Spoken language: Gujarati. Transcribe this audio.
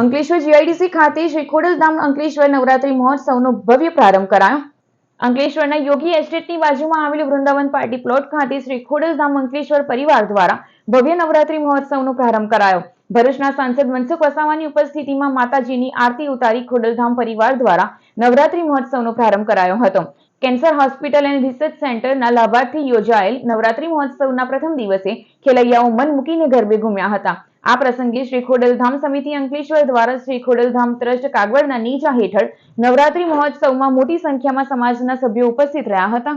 અંકલેશ્વર જીઆઈડીસી ખાતે શ્રી ખોડલધામ અંકલેશ્વર નવરાત્રી મહોત્સવનો ભવ્ય પ્રારંભ કરાયો. અંકલેશ્વરના યોગી એસ્ટેટની બાજુમાં આવેલું વૃંદાવન પાર્ટી પ્લોટ ખાતે શ્રી ખોડલધામ અંકલેશ્વર પરિવાર દ્વારા ભવ્ય નવરાત્રી મહોત્સવનો પ્રારંભ કરાયો. ભરૂચના સાંસદ મનસુખ વસાવાની ઉપસ્થિતિમાં માતાજીની આરતી ઉતારી ખોડલધામ પરિવાર દ્વારા નવરાત્રી મહોત્સવનો પ્રારંભ કરાયો હતો. કેન્સર હોસ્પિટલ એન્ડ રિસર્ચ સેન્ટરના લાભાર્થી યોજાયેલ નવરાત્રી મહોત્સવના પ્રથમ દિવસે ખેલૈયાઓ મન મૂકીને ગરબે ઘૂમ્યા હતા. આ પ્રસંગે શ્રી ખોડલધામ સમિતિ અંકલેશ્વર દ્વારા શ્રી ખોડલધામ ટ્રસ્ટ કાગવડના નીચા હેઠળ નવરાત્રી મહોત્સવમાં મોટી સંખ્યામાં સમાજના સભ્યો ઉપસ્થિત રહ્યા હતા.